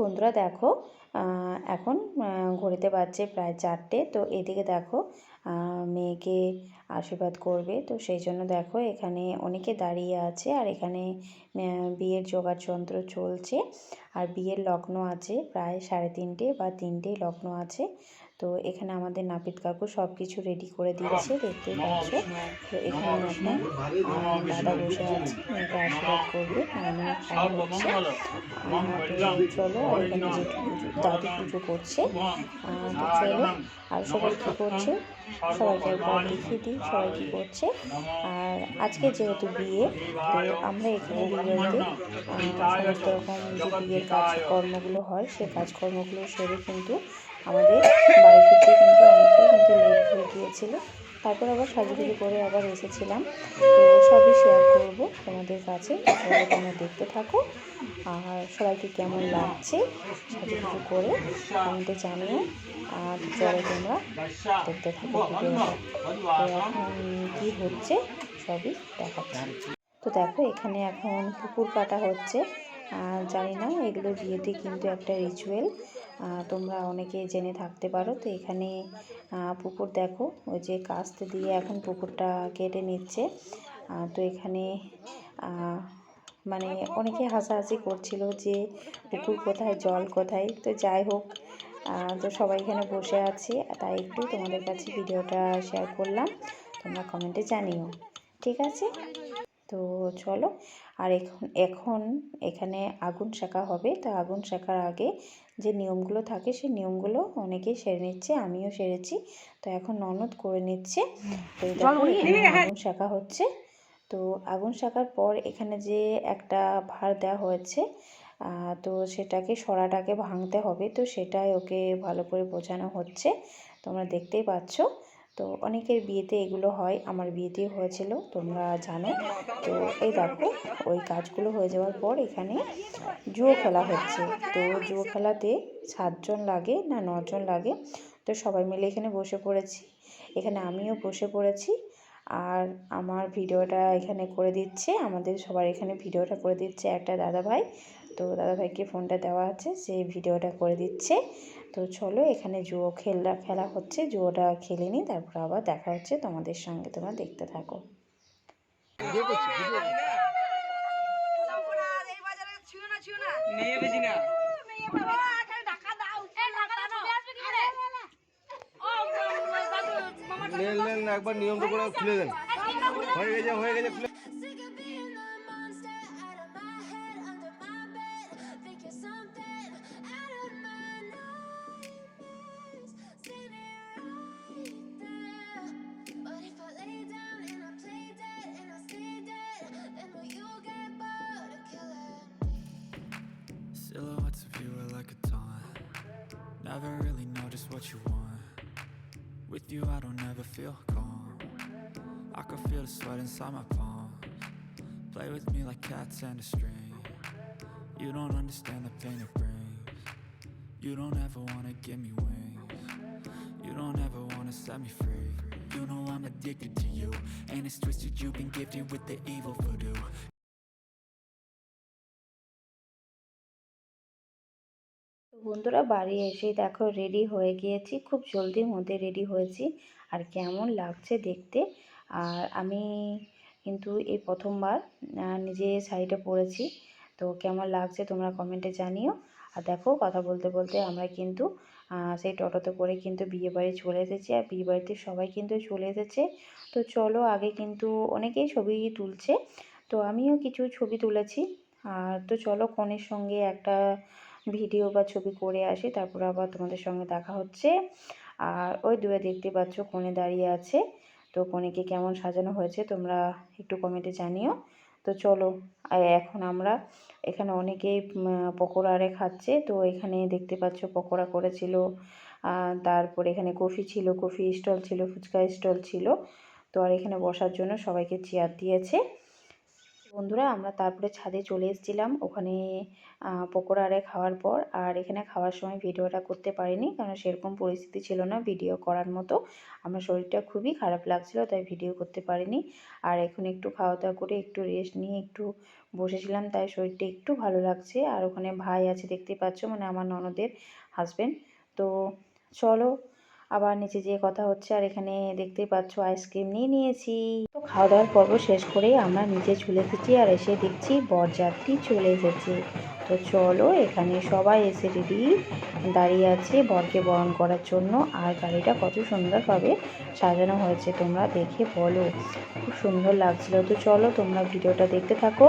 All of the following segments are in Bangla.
বন্ধুরা দেখো এখন ঘড়িতে বাজছে প্রায় চারটে। তো এদিকে দেখো মেয়েকে আশীর্বাদ করবে। তো সেই জন্য দেখো, এখানে অনেকে দাঁড়িয়ে আছে আর এখানে বিয়ের যোগার যন্ত্র চলছে। আর বিয়ের লগ্ন আছে প্রায় সাড়ে তিনটে বা তিনটেই লগ্ন আছে। তো এখানে আমাদের নাপিত কাকু সব কিছু রেডি করে দিয়েছে দেখতেই পাচ্ছ। তো এখানে এখন দাদা বসে আছে মেয়েকে আশীর্বাদ করবে চলো আর এখানে দাদু পুজো করছে। চলো আর সবাই কী করছে? সবাইকে একবার দেখিয়ে দিই সবাই কী করছে। আর আজকে যেহেতু বিয়ে তো আমরা এখানে বিয়ে বাড়িতে সমস্ত রকম যে বিয়ের কাজকর্মগুলো হয় সে কাজকর্মগুলো সেরে কিন্তু আমাদের বাড়ি ফিরতে কিন্তু অনেকটাই কিন্তু লেট হয়ে গিয়েছিল। তারপর আবার সাজুগুজু করে আবার এসেছিলাম। তো সবই শেয়ার করব তোমাদের কাছে। তোমরা দেখতে থাকো। আর সবাইকে কেমন লাগছে সাজুগুজু করে কমেন্টে জানিয়ে আর চলো তোমরা দেখতে থাকো কী হচ্ছে সবই দেখাচ্ছি। তো দেখো, এখানে এখন পুকুর কাটা হচ্ছে। জানি না, এগুলো বিয়েতে কিন্তু একটা রিচুয়াল তোমরা অনেকে জেনে থাকতে পারো। তো এখানে পুকুর দেখো, ওই যে কাস্তে দিয়ে এখন পুকুরটা কেটে নিচ্ছে। তো এখানে মানে অনেকে হাসাহাসি করছিল যে পুকুর কোথায়, জল কোথায়। তো যাই হোক তো সবাই এখানে বসে আছে। তাই একটু তোমাদের কাছে ভিডিওটা শেয়ার করলাম। তোমরা কমেন্টে জানিও। ঠিক আছে? তো চলো আর এখন এখন এখানে আগুন শেখা হবে। তো আগুন শেখার আগে যে নিয়মগুলো থাকে সেই নিয়মগুলো অনেকেই সেরে নিচ্ছে আমিও সেরেছি। তো এখন ননদ করে নিচ্ছে। তো আগুন শেখা হচ্ছে। তো আগুন শেখার পর এখানে যে একটা ভার দেওয়া হয়েছে তো সেটাকে সরাটাকে ভাঙতে হবে। তো সেটাই ওকে ভালো করে বোঝানো হচ্ছে। তোমরা দেখতেই পাচ্ছ। তো অনেকের বিয়েতে এগুলো হয়, আমার বিয়েতেই হয়েছিল, তোমরা জানো। তো এই দেখো, ওই কাজগুলো হয়ে যাওয়ার পর এখানে জুয়ো খেলা হচ্ছে। তো জুয়ো খেলাতে সাতজন লাগে না নজন লাগে, তো সবাই মিলে এখানে বসে পড়েছি। এখানে আমিও বসে পড়েছি, আর আমার ভিডিওটা এখানে করে দিচ্ছে, আমাদের সবার এখানে ভিডিওটা করে দিচ্ছে একটা দাদাভাই। তো দাদাভাইকে ফোনটা দেওয়া আছে, সে ভিডিওটা করে দিচ্ছে। তো চলো এখানে জুয়ো খেলা খেলা হচ্ছে। জুয়োটা খেলে নিই তারপর আবার দেখা হচ্ছে তোমাদের সঙ্গে। তোমরা দেখতে থাকো। একবার নিয়মটা করে খুলে দেন। হয়ে গেছে হয়ে গেছে Never really know just what you want. With you I don't ever feel calm. I can feel the sweat inside my palms. Play with me like cats and a string. You don't understand the pain it brings. You don't ever wanna give me wings. You don't ever wanna set me free. You know I'm addicted to you And it's twisted. You've been gifted with the evil voodoo বন্ধুরা, বাড়ি এসেই দেখো রেডি হয়ে গিয়েছি। খুব জলদির মধ্যে রেডি হয়েছি। আর কেমন লাগছে দেখতে? আর আমি কিন্তু এই প্রথমবার নিজে শাড়িটা পরেছি। তো কেমন লাগছে তোমরা কমেন্টে জানিও। আর দেখো, কথা বলতে বলতে আমরা কিন্তু সেই টোটোতে করে কিন্তু বিয়ে বাড়ি চলে এসেছি। আর বিয়ে বাড়িতে সবাই কিন্তু চলে এসেছে। তো চলো, আগে কিন্তু অনেকেই ছবি তুলছে। তো আমিও কিছু ছবি তুলেছি। আর তো চলো, কনের সঙ্গে একটা ভিডিও বা ছবি করে আসি, তারপর আবার তোমাদের সঙ্গে দেখা হচ্ছে। আর ওই দূরে দেখতে পাচ্ছ কোণে দাঁড়িয়ে আছে। তো কোণেকে কেমন সাজানো হয়েছে তোমরা একটু কমেন্টে জানিও। তো চলো এখন আমরা এখানে অনেকেই পকোড়া আরে খাচ্ছে। তো এখানে দেখতে পাচ্ছ পকোড়া করেছিল। তারপর এখানে কফি ছিল, কফি স্টল ছিল, ফুচকা স্টল ছিল। তো আর এখানে বসার জন্য সবাইকে চেয়ার দিয়েছে। বন্ধুরা, আমরা তারপরে ছাদে চলে এসেছিলাম। ওখানে পকোড়া আরে খাওয়ার পর। আর এখানে খাওয়ার সময় ভিডিওটা করতে পারিনি, কারণ সেরকম পরিস্থিতি ছিল না ভিডিও করার মতো। আমার শরীরটা খুবই খারাপ লাগছিল, তাই ভিডিও করতে পারিনি। আর এখন একটু খাওয়া দাওয়া করে একটু রেস্ট নিয়ে একটু বসেছিলাম, তাই শরীরটা একটু ভালো লাগছে। আর ওখানে ভাই আছে দেখতেই পাচ্ছ মানে আমার ননদের হাজবেন্ড তো চলো আবার নিচে যেয়ে কথা হচ্ছে, আর এখানে দেখতেই পাচ্ছ আইসক্রিম নিয়ে নিয়েছি। তো খাওয়া দাওয়ার পর্ব শেষ করে আমরা নিচে চলে এসেছি, আর এসে দেখছি বরযাত্রী চলে এসেছে। তো চলো এখানে সবাই এসে রেডি দাঁড়িয়ে আছে বরকে বরণ করার জন্য, আর গাড়িটা কত সুন্দরভাবে সাজানো হয়েছে, তোমরা দেখে বলো। খুব সুন্দর লাগছিল। তো চলো তোমরা ভিডিওটা দেখতে থাকো।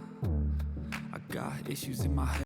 Got issues in my head.